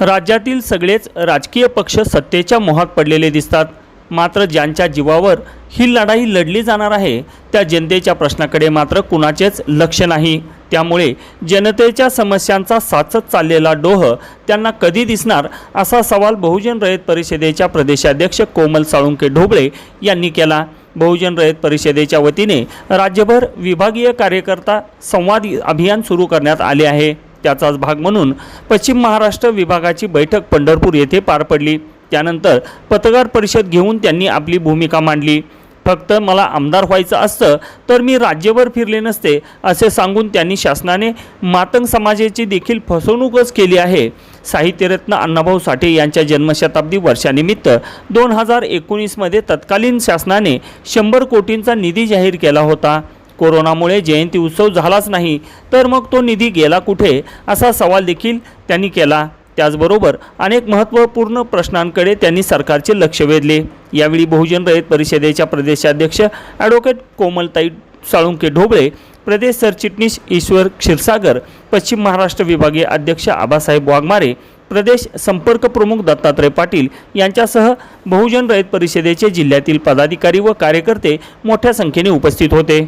राज्यातील सगळेच राजकीय पक्ष सत्तेच्या मोहात पडलेले दिसतात. मात्र ज्यांच्या जीवावर ही लढाई लढली जाणार आहे त्या जनतेच्या प्रश्नाकडे मात्र कुणाचेच लक्ष नाही. त्यामुळे जनतेच्या समस्यांचा साचत चाललेला डोह त्यांना कधी दिसणार असा सवाल बहुजन रयत परिषदेच्या प्रदेशाध्यक्ष कोमल साळुंके ढोबळे यांनी केला. बहुजन रयत परिषदेच्या वतीने राज्यभर विभागीय कार्यकर्ता संवाद अभियान सुरू करण्यात आले आहे. त्याचाच भाग म्हणून पश्चिम महाराष्ट्र विभागाची बैठक पंढरपूर येथे पार पडली. त्यानंतर पत्रकार परिषद घेऊन त्यांनी आपली भूमिका मांडली. फक्त मला आमदार व्हायचं असतं तर मी राज्यभर फिरले नसते असे सांगून त्यांनी शासनाने मातंग समाजाची देखील फसवणूकच केली आहे. साहित्यरत्न अण्णाभाऊ साठे यांच्या जन्मशताब्दी वर्षानिमित्त दोन हजार एकोणीसमध्ये तत्कालीन शासनाने शंभर कोटींचा निधी जाहीर केला होता. कोरोनामुळे जयंती उत्सव झालाच नाही तर मग तो निधी गेला कुठे? असा सवाल देखील त्यांनी केला. त्याचबरोबर अनेक महत्त्वपूर्ण प्रश्नांकडे त्यांनी सरकारचे लक्ष वेधले. यावेळी बहुजन रयत परिषदेच्या प्रदेशाध्यक्ष ॲडव्होकेट कोमलताई साळुंके ढोबळे प्रदेश सरचिटणीस ईश्वर क्षीरसागर पश्चिम महाराष्ट्र विभागीय अध्यक्ष आबासाहेब वाघमारे प्रदेश संपर्क प्रमुख दत्तात्रय पाटील यांच्यासह बहुजन रयत परिषदेचे जिल्ह्यातील पदाधिकारी व कार्यकर्ते मोठ्या संख्येने उपस्थित होते.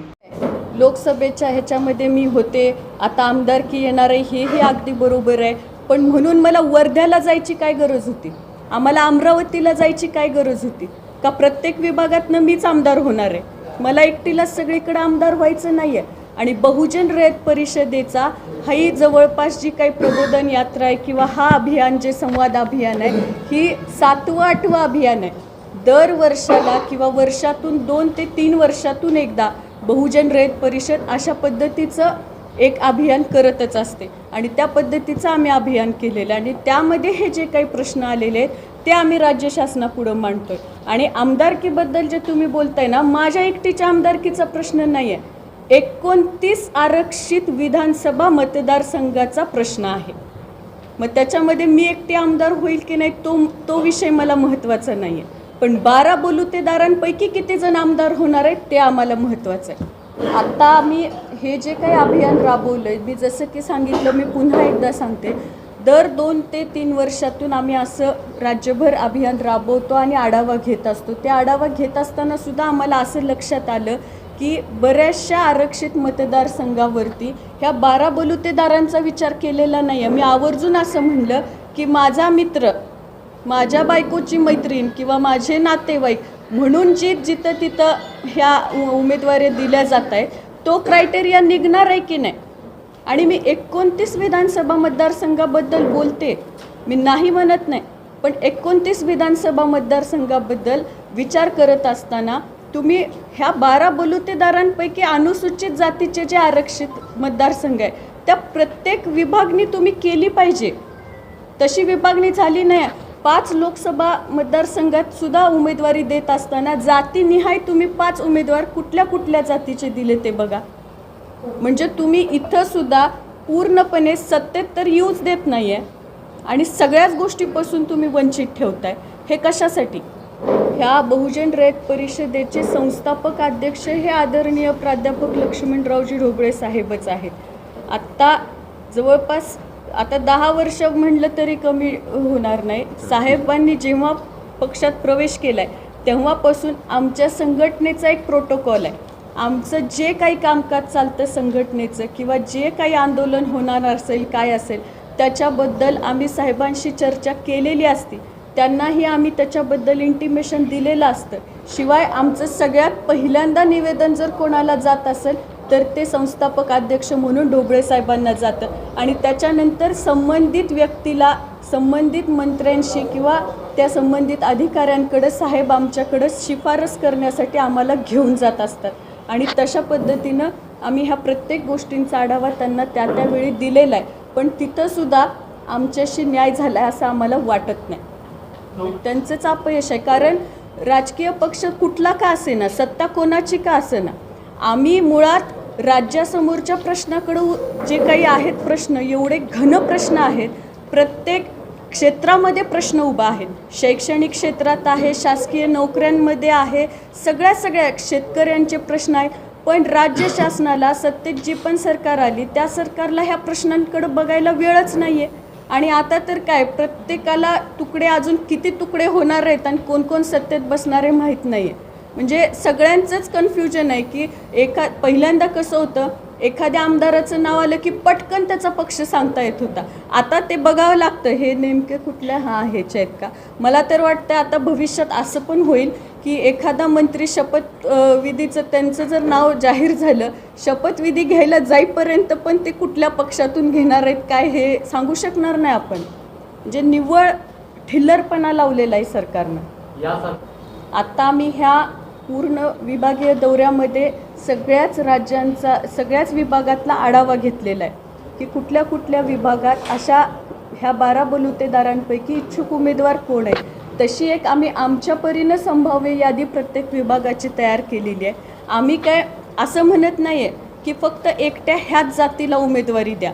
लोकसभेच्या ह्याच्यामध्ये मी होते. आता आमदारकी येणार आहे हेही अगदी बरोबर आहे. पण म्हणून मला वर्ध्याला जायची काय गरज होती? आम्हाला अमरावतीला जायची काय गरज होती? का प्रत्येक विभागातनं मीच आमदार होणार आहे? मला एकटीलाच सगळीकडे आमदार व्हायचं नाही आहे आणि बहुजन रयत परिषदेचा हाही जवळपास जी काही प्रबोधन यात्रा आहे किंवा हा अभियान जे संवाद अभियान आहे ही सातवं आठवं अभियान आहे. दर वर्षाला किंवा वर्षातून दोन ते तीन वर्षातून एकदा बहुजन रयत परिषद अशा पद्धतीचं एक अभियान करतच असते. आणि त्या पद्धतीचं आम्ही अभियान केलेलं आहे. आणि त्यामध्ये हे जे काही प्रश्न आलेले आहेत ते आम्ही राज्य शासनापुढं आहे आणि आमदारकीबद्दल जे तुम्ही बोलताय ना माझ्या एकटीच्या आमदारकीचा प्रश्न नाही आहे एकोणतीस आरक्षित विधानसभा मतदारसंघाचा प्रश्न आहे. मग त्याच्यामध्ये मी एकटी आमदार होईल की नाही तो तो विषय मला महत्त्वाचा नाही आहे पण बारा बलुतेदारांपैकी किती जण आमदार होणार आहेत ते आम्हाला महत्त्वाचं आहे. आत्ता आम्ही हे जे काही अभियान राबवलं आहे मी जसं की सांगितलं मी पुन्हा एकदा सांगते. दर दोन ते तीन वर्षातून आम्ही असं राज्यभर अभियान राबवतो आणि आढावा घेत असतो. ते आढावा घेत असताना सुद्धा आम्हाला असं लक्षात आलं की बऱ्याचशा आरक्षित मतदारसंघावरती ह्या बारा बलुतेदारांचा विचार केलेला नाही आहे मी आवर्जून असं म्हणलं की माझा मित्र माझ्या बायकोची मैत्रीण किंवा माझे नातेवाईक म्हणून जी जिथं तिथं ह्या उमेदवारी दिल्या जात आहेत तो क्रायटेरिया निघणार आहे की नाही? आणि मी एकोणतीस विधानसभा मतदारसंघाबद्दल बोलते मी नाही म्हणत नाही पण एकोणतीस विधानसभा मतदारसंघाबद्दल विचार करत असताना तुम्ही ह्या बारा बलुतेदारांपैकी अनुसूचित जातीचे जे आरक्षित मतदारसंघ आहे त्या प्रत्येक विभागणी तुम्ही केली पाहिजे. तशी विभागणी झाली नाही. पाच लोकसभा मतदारसंघात सुद्धा उमेदवारी देत असताना जातीनिहाय तुम्ही पाच उमेदवार कुठल्या कुठल्या जातीचे दिले ते बघा. म्हणजे तुम्ही इथं सुद्धा पूर्णपणे सत्तेत तर येऊच देत नाही आहे आणि सगळ्याच गोष्टीपासून तुम्ही वंचित ठेवताय. हे कशासाठी? ह्या बहुजन रयत परिषदेचे संस्थापक अध्यक्ष हे आदरणीय प्राध्यापक लक्ष्मणरावजी ढोबळे साहेबच आहेत. आत्ता जवळपास आता दहा वर्ष म्हणलं तरी कमी होणार नाही. साहेबांनी जेव्हा पक्षात प्रवेश केला आहे तेव्हापासून आमच्या संघटनेचा एक प्रोटोकॉल आहे. आमचं जे काही कामकाज चालतं संघटनेचं किंवा जे काही आंदोलन होणार असेल काय असेल त्याच्याबद्दल आम्ही साहेबांशी चर्चा केलेली असती. त्यांनाही आम्ही त्याच्याबद्दल इंटिमेशन दिलेलं असतं. शिवाय आमचं सगळ्यात पहिल्यांदा निवेदन जर कोणाला जात असेल तर ते संस्थापक अध्यक्ष म्हणून ढोबळे साहेबांना जातं. आणि त्याच्यानंतर संबंधित व्यक्तीला संबंधित मंत्र्यांशी किंवा त्या संबंधित अधिकाऱ्यांकडं साहेब आमच्याकडं शिफारस करण्यासाठी आम्हाला घेऊन जात असतात. आणि तशा पद्धतीनं आम्ही ह्या प्रत्येक गोष्टींचा आढावा त्यांना त्या त्यावेळी दिलेला आहे. पण तिथंसुद्धा आमच्याशी न्याय झाला आहे असं आम्हाला वाटत नाही. त्यांचंच अपयश आहे. कारण राजकीय पक्ष कुठला का असेना? सत्ता कोणाची का असेना? आम्ही मुळात राज्यासमोरच्या प्रश्नाकडं जे काही आहेत प्रश्न एवढे घन प्रश्न आहेत प्रत्येक क्षेत्रामध्ये प्रश्न उभा आहेत. शैक्षणिक क्षेत्रात आहे शासकीय नोकऱ्यांमध्ये आहे सगळ्या सगळ्या शेतकऱ्यांचे प्रश्न आहेत. पण राज्य शासनाला सत्तेत जी पण सरकार आली त्या सरकारला ह्या प्रश्नांकडं बघायला वेळच नाही आहे आणि आता तर काय प्रत्येकाला तुकडे अजून किती तुकडे होणार आहेत आणि कोण कोण सत्तेत बसणारे माहीत नाही आहे म्हणजे सगळ्यांचंच कन्फ्युजन आहे की एका पहिल्यांदा कसं होतं एखाद्या आमदाराचं नाव आलं की पटकन त्याचा पक्ष सांगता येत होता. आता ते बघावं लागतं हे नेमके कुठल्या हा ह्याचे आहेत का? मला तर वाटतं आता भविष्यात असं पण होईल की एखादा मंत्री शपथ विधीचं त्यांचं जर नाव जाहीर झालं शपथविधी घ्यायला जाईपर्यंत पण ते कुठल्या पक्षातून घेणार आहेत काय हे सांगू शकणार नाही आपण. म्हणजे निव्वळ ठिल्लरपणा लावलेला आहे सरकारनं. आता आम्ही ह्या पूर्ण विभागीय दौऱ्यामध्ये सगळ्याच राज्यांचा सगळ्याच विभागातला आढावा घेतलेला आहे की कुठल्या कुठल्या विभागात अशा ह्या बारा बलुतेदारांपैकी इच्छुक उमेदवार कोण आहे? तशी एक आम्ही आमच्या परीनं संभाव्य यादी प्रत्येक विभागाची तयार केलेली आहे. आम्ही काय असं म्हणत नाही आहे की फक्त एकट्या ह्याच जातीला उमेदवारी द्या.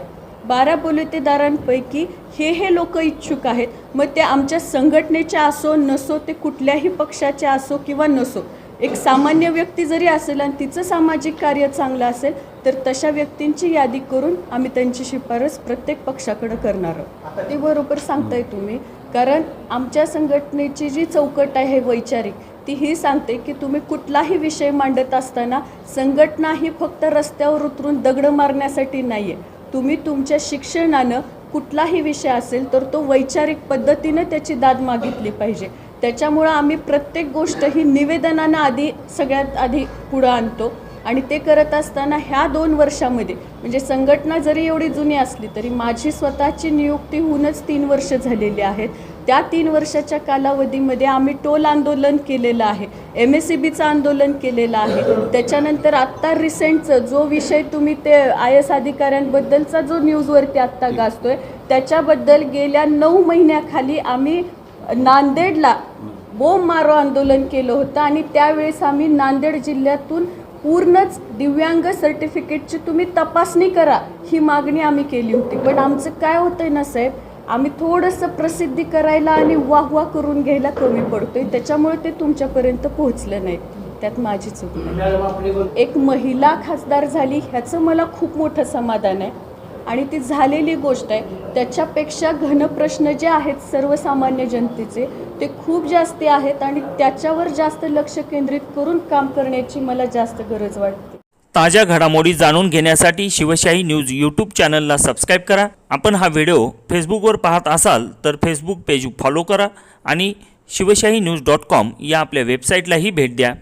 बारा बलुतेदारांपैकी हे हे लोक इच्छुक आहेत. मग ते आमच्या संघटनेच्या असो नसो ते कुठल्याही पक्षाचे असो किंवा नसो एक सामान्य व्यक्ती जरी असेल आणि तिचं सामाजिक कार्य चांगलं असेल तर तशा व्यक्तींची यादी करून आम्ही त्यांची शिफारस प्रत्येक पक्षाकडे करणार आहोत. ते बरोबर सांगताय तुम्ही. कारण आमच्या संघटनेची जी चौकट आहे वैचारिक ती ही सांगते की तुम्ही कुठलाही विषय मांडत असताना संघटना ही फक्त रस्त्यावर उतरून दगडं मारण्यासाठी नाही आहे तुम्ही तुमच्या शिक्षणानं कुठलाही विषय असेल तर तो वैचारिक पद्धतीनं त्याची दाद मागितली पाहिजे. त्याच्यामुळं आम्ही प्रत्येक गोष्ट ही निवेदनानं आधी सगळ्यात आधी पुढं आणतो. आणि ते करत असताना ह्या दोन वर्षामध्ये म्हणजे संघटना जरी एवढी जुनी असली तरी माझी स्वतःची नियुक्ती होऊनच तीन वर्ष झालेली आहेत. त्या तीन वर्षाच्या कालावधीमध्ये आम्ही टोल आंदोलन केलेलं आहे एम एस सी बीचं आंदोलन केलेलं आहे. त्याच्यानंतर आत्ता रिसेंटचं जो विषय तुम्ही ते आय एस अधिकाऱ्यांबद्दलचा जो न्यूजवरती आत्ता गाजतोय त्याच्याबद्दल गेल्या नऊ महिन्याखाली आम्ही नांदेडला बोंब मारो आंदोलन केलं होतं आणि त्यावेळेस आम्ही नांदेड जिल्ह्यातून पूर्णच दिव्यांग सर्टिफिकेटची तुम्ही तपासणी करा ही मागणी आम्ही केली होती. पण आमचं काय होतंय ना साहेब आम्ही थोडंसं प्रसिद्धी करायला आणि वाह वाह करून घ्यायला कमी पडतोय. त्याच्यामुळे ते तुमच्यापर्यंत पोहोचलं नाही. त्यात माझी चूक नाही. एक महिला खासदार झाली ह्याचं मला खूप मोठं समाधान आहे. आणि ती झालेली गोष्ट आहे. त्याच्यापेक्षा घन प्रश्न जे आहेत सर्वसामान्य जनतेचे ते खूप जास्त आहेत आणि त्याच्यावर जास्त लक्ष केंद्रित करून काम करण्याची मला जास्त गरज वाटते. ताज्या घडामोडी जाणून घेण्यासाठी शिवशाही न्यूज यूट्यूब चॅनलला सबस्क्राईब करा. आपण हा व्हिडिओ फेसबुकवर पाहत असाल तर फेसबुक पेज फॉलो करा आणि शिवशाही न्यूज डॉट कॉम या आपल्या वेबसाईटलाही भेट द्या.